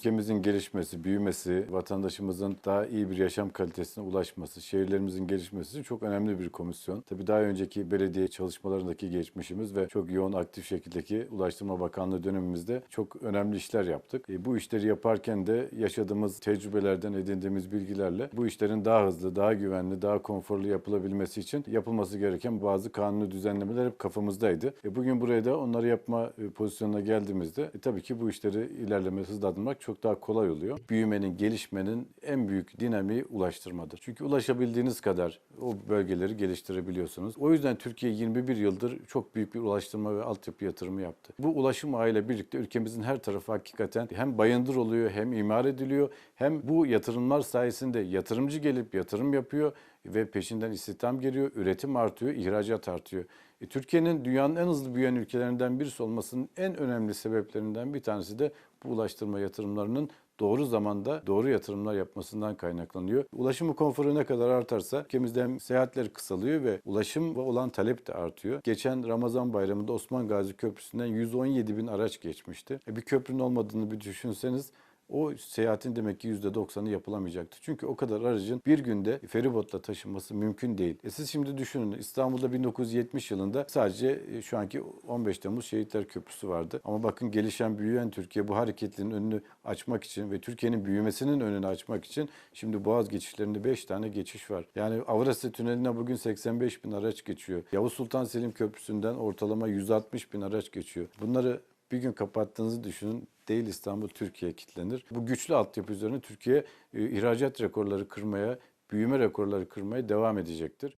Ülkemizin gelişmesi, büyümesi, vatandaşımızın daha iyi bir yaşam kalitesine ulaşması, şehirlerimizin gelişmesi çok önemli bir komisyon. Tabii daha önceki belediye çalışmalarındaki geçmişimiz ve çok yoğun aktif şekildeki Ulaştırma Bakanlığı dönemimizde çok önemli işler yaptık. E, bu işleri yaparken de yaşadığımız tecrübelerden edindiğimiz bilgilerle bu işlerin daha hızlı, daha güvenli, daha konforlu yapılabilmesi için yapılması gereken bazı kanuni düzenlemeler hep kafamızdaydı. E, bugün buraya da onları yapma e, pozisyonuna geldiğimizde e, tabii ki bu işleri ilerleme, hızlandırmak çok daha kolay oluyor. Büyümenin, gelişmenin en büyük dinamiği ulaştırmadır. Çünkü ulaşabildiğiniz kadar o bölgeleri geliştirebiliyorsunuz. O yüzden Türkiye 21 yıldır çok büyük bir ulaştırma ve altyapı yatırımı yaptı. Bu ulaşım ağıyla birlikte ülkemizin her tarafı hakikaten hem bayındır oluyor hem imar ediliyor hem bu yatırımlar sayesinde yatırımcı gelip yatırım yapıyor ve peşinden istihdam geliyor, üretim artıyor, ihracat artıyor. E, Türkiye'nin dünyanın en hızlı büyüyen ülkelerinden birisi olmasının en önemli sebeplerinden bir tanesi de bu ulaştırma yatırımlarının doğru zamanda doğru yatırımlar yapmasından kaynaklanıyor. Ulaşımı konforu ne kadar artarsa ülkemizde hem seyahatler kısalıyor ve ulaşım ve olan talep de artıyor. Geçen Ramazan bayramında Osman Gazi Köprüsü'nden 117 bin araç geçmişti. E, bir köprünün olmadığını bir düşünseniz o seyahatin demek ki %90'ı yapılamayacaktı. Çünkü o kadar aracın bir günde feribotla taşınması mümkün değil. E siz şimdi düşünün İstanbul'da 1970 yılında sadece e, şu anki 15 Temmuz Şehitler Köprüsü vardı. Ama bakın gelişen, büyüyen Türkiye bu hareketliliğin önünü açmak için ve Türkiye'nin büyümesinin önünü açmak için şimdi Boğaz geçişlerinde 5 tane geçiş var. Yani Avrasya Tüneli'ne bugün 85 bin araç geçiyor. Yavuz Sultan Selim Köprüsü'nden ortalama 160 bin araç geçiyor. Bunları bir gün kapattığınızı düşünün. Değil İstanbul Türkiye kitlenir. Bu güçlü altyapı üzerine Türkiye e, ihracat rekorları kırmaya, büyüme rekorları kırmaya devam edecektir.